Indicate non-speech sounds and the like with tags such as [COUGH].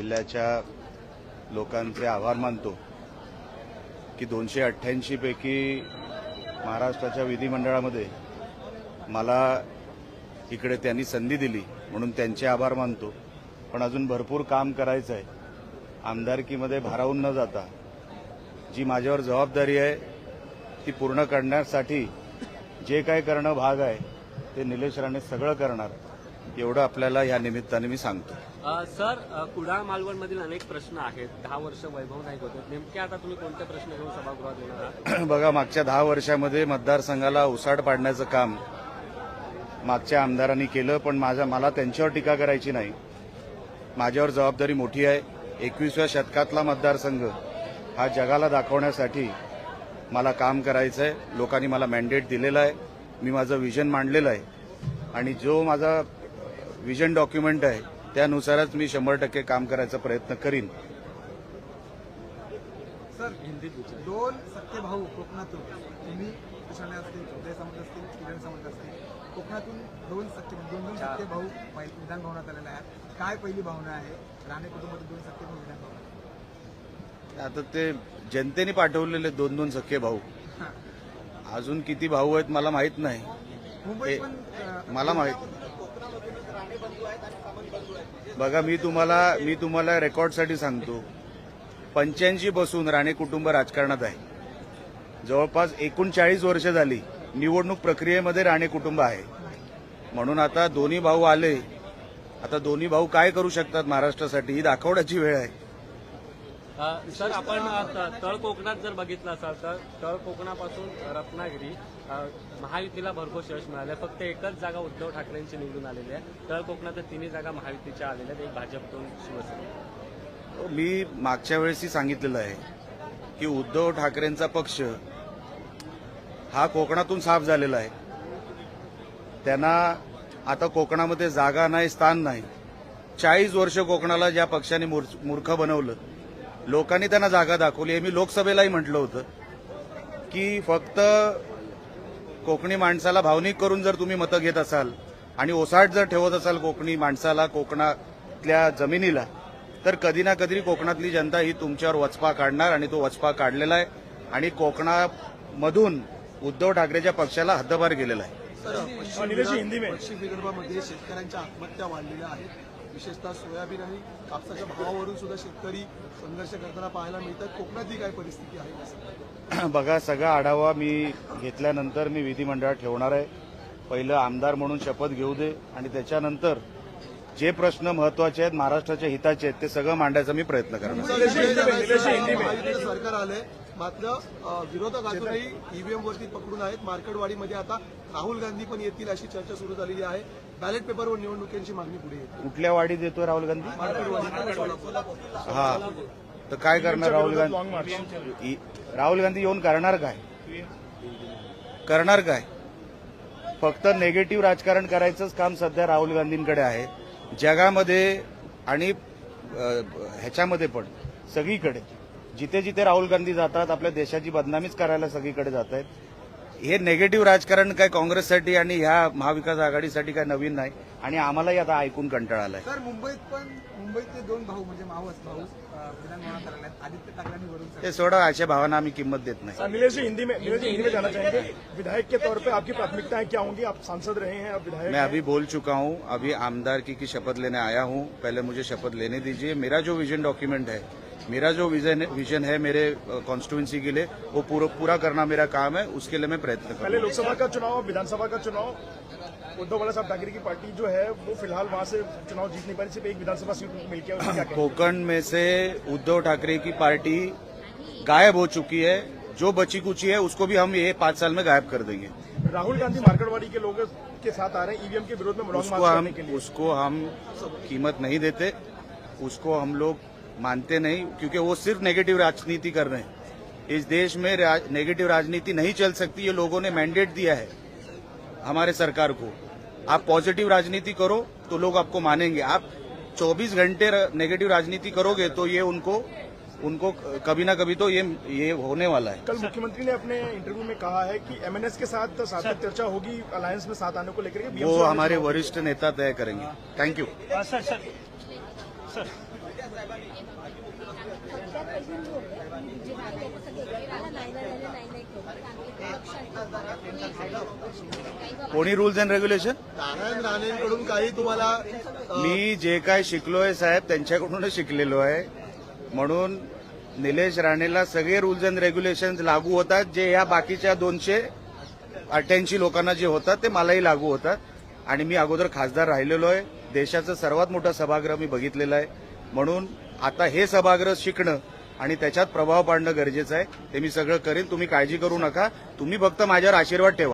जिल्ह्याच्या लोकांचे आभार मानतो की दोनशे अठ्ठ्याऐंशीपैकी महाराष्ट्राच्या विधिमंडळामध्ये मला इकडे त्यांनी संधी दिली म्हणून त्यांचे आभार मानतो. पण अजून भरपूर काम करायचं आहे. आमदारकीमध्ये भारावून न जाता जी माझ्यावर जबाबदारी आहे ती पूर्ण करण्यासाठी जे काय करणं भाग आहे ते निलेश राणे सगळं करणार. एवढं आपल्याला या निमित्ताने मी सांगतो. सर कुडाळ मालवणमधील अनेक प्रश्न आहेत. दहा वर्ष वैभव नाईक होते. नेमके आता तुम्ही कोणते प्रश्न घेऊन सभागृहात येणार आहात? [CLEARS THROAT] बघा मागच्या दहा वर्षामध्ये मतदारसंघाला उसाड पाडण्याचं काम मागच्या आमदारांनी केलं पण माझा मला त्यांच्यावर टीका करायची नाही. माझ्यावर जबाबदारी मोठी आहे. एकविसव्या शतकातला मतदारसंघ हा जगाला दाखवण्यासाठी मला काम करायचं आहे लोकांनी मला मॅन्डेट दिलेलं आहे. मी माझं विजन मांडलेलं आहे. आणि जो माझा विजन डॉक्युमेंट आहे त्यानुसारच मी शंभर टक्के काम करायचा प्रयत्न करीन. सर दोन सख्खे भाऊ कोकणातून तुम्ही कृष्णाने असतील उदय सामंत असतील किरण सामंत असतील कोकणातून दोन सख्खे दोन दोन सख्खे भाऊ विधान भवनात आलेले आहेत. काय पहिली भावना आहे? राणे कुटुंबातील दोन सख्खे भाऊ विधान भवनात. आता ते जनतेने पाठवलेले दोन दोन सख्खे भाऊ [LAUGHS] अजून किती भाऊ आहेत मला माहीत नाही. मला माहीत बघा मी तुम्हाला मी तुम्हाला रेकॉर्डसाठी सांगतो. पंच्याऐंशी बसून राणे कुटुंब राजकारणात आहे. जवळपास एकोणचाळीस वर्ष झाली निवडणूक प्रक्रियेमध्ये राणे कुटुंब आहे. म्हणून आता दोन्ही भाऊ आले. आता दोन्ही भाऊ काय करू शकतात महाराष्ट्रासाठी ही दाखवण्याची वेळ आहे. सर आपण तळ कोकणात जर बघितलं असाल तर तळ कोकणापासून रत्नागिरी महायुतीला भरपूर यश मिळालं फक्त एकच जागा उद्धव ठाकरेंची निवडून आलेली आहे. तळ कोकणात तिन्ही जागा महायुतीच्या आलेल्या आहेत. एक भाजप दोन शिवसेना हो, मी मागच्या वेळेसही सांगितलेलं आहे की उद्धव ठाकरेंचा पक्ष हा कोकणातून साफ झालेला आहे. त्यांना आता कोकणामध्ये जागा नाही स्थान नाही. चाळीस वर्ष कोकणाला ज्या पक्षाने मूर्ख मूर्ख बनवलं लोकांनी त्यांना जागा दाखवली हे मी लोकसभेलाही म्हटलं होतं की फक्त कोकणी माणसाला भावनिक करून जर तुम्ही मतं घेत असाल आणि ओसाट जर ठेवत असाल कोकणी माणसाला कोकणातल्या जमिनीला तर कधी ना कधी कोकणातली जनता ही तुमच्यावर वचपा काढणार आणि तो वचपा काढलेला आहे. आणि कोकणामधून उद्धव ठाकरेच्या पक्षाला हद्दपार गेलेला आहे. पश्चिम विदर्भामध्ये शेतकऱ्यांच्या आत्महत्या वाढलेल्या आहेत. विशेषतः सोयाबीन आणि कापसाच्या भावावरून सुद्धा शेतकरी संघर्ष करताना पाहायला मिळतात कोकणातली काय परिस्थिती आहे बघा सगळा आढावा मी घेतल्यानंतर मी विधिमंडळात ठेवणार आहे पहिलं आमदार म्हणून शपथ घेऊ दे आणि त्याच्यानंतर जे प्रश्न महत्त्वाचे आहेत महाराष्ट्राच्या हिताचे आहेत ते सगळं मांडायचा मी प्रयत्न करणार सरकार आलंय मात्र विरोधक अजूनही ईव्हीएम वरती पकडून आहेत. मार्केटवाडीमध्ये आता राहुल गांधी पण येतील अशी चर्चा सुरू झालेली आहे. बॅलेट पेपरवर निवडणुकीची मागणी पुढे येते. कुठल्या वाढीत येतोय राहुल गांधी? मार्केटवाडी हा. तर काय करणार राहुल गांधी? राहुल गांधी येऊन करणार काय? करणार काय? फक्त नेगेटिव्ह राजकारण करायचंच काम सध्या राहुल गांधींकडे आहे. जगामध्ये आणि ह्याच्यामध्ये पण सगळीकडे. जिथे जिथे राहुल गांधी जातात आपल्या देशाची बदनामीच करायला सगळीकडे जात आहेत हे नेगेटिव्ह राजकारण काय काँग्रेससाठी आणि ह्या महाविकास आघाडीसाठी काय नवीन नाही. आणि आम्हालाही आता ऐकून कंटाळा आलाय तर मुंबईत पण मुंबईतले दोन भाऊ म्हणजे मावस भाऊ आदित्य ठाकरेंनी वरून ते सोडा अशा भावांना आम्ही किंमत देत नाही. नीलेश जी हिंदी में हिंदी में जाना चाहेंगे? विधायक के तौर पे आपकी प्राथमिकताएं क्या होंगी आप सांसद रहे हैं अब विधायक मैं। अभी बोल चुका हूं अभी आमदार की, की शपथ लेने आया हूं। पहले मुझे शपथ लेने दीजिए। मेरा जो विजन डॉक्यूमेंट है मेरा जो विजन विजन है मेरे कॉन्स्टिट्यूंसी के लिए वो पूरा पूरा करना मेरा काम है उसके लिए मैं प्रयत्न पहले लोकसभा का चुनाव विधानसभा का चुनाव उद्धव बाला साहब ठाकरे की पार्टी जो है वो फ़िलहाल वहाँ से चुनाव जीत नहीं पाई सिर्फ़ एक विधानसभा सीट मिलकर कोकण में से उद्धव ठाकरे की पार्टी गायब हो चुकी है जो बची कुची है उसको भी हम ये पाँच साल में गायब कर देंगे। राहुल गांधी मार्केटवाड़ी के लोगों के साथ आ रहे हैं ईवीएम के विरोध में उसको हम के लिए। उसको हम कीमत नहीं देते उसको हम लोग मानते नहीं क्योंकि वो सिर्फ़ नेगेटिव राजनीति कर रहे हैं। इस देश में राज, नेगेटिव राजनीति नहीं चल सकती ये लोगों ने मैंडेट दिया है हमारे सरकार को। आप पॉजिटिव राजनीति करो तो लोग आपको मानेंगे। आप 24 घंटे नेगेटिव राजनीति करोगे तो ये उनको उनको कभी ना कभी तो ये ये होने वाला है। कल मुख्यमंत्री ने अपने इंटरव्यू में कहा है कि एमएनएस के साथ साथ चर्चा होगी अलायंस में साथ आने को लेकर वो हमारे वरिष्ठ नेता तय करेंगे। Thank you sir sir sir कोणी रूल्स अँड रेग्युलेशन नारायण राणेंकडून काही तुम्हाला मी जे काय शिकलोय साहेब त्यांच्याकडूनच शिकलेलो आहे. म्हणून निलेश राणेला सगळे रूल्स अँड रेग्युलेशन लागू होतात. जे या बाकीच्या दोनशे अठ्ठ्याऐंशी लोकांना जे होतात ते मलाही लागू होतात. आणि मी अगोदर खासदार राहिलेलो आहे. देशाचं सर्वात मोठं सभागृह मी बघितलेलं आहे. म्हणून आता हे सभागृह शिकणं आणि त्याच्यात प्रभाव पाडणं गरजेचं आहे. ते मी सगळं करेन. तुम्ही काळजी करू नका. तुम्ही फक्त माझ्यावर आशीर्वाद ठेवा.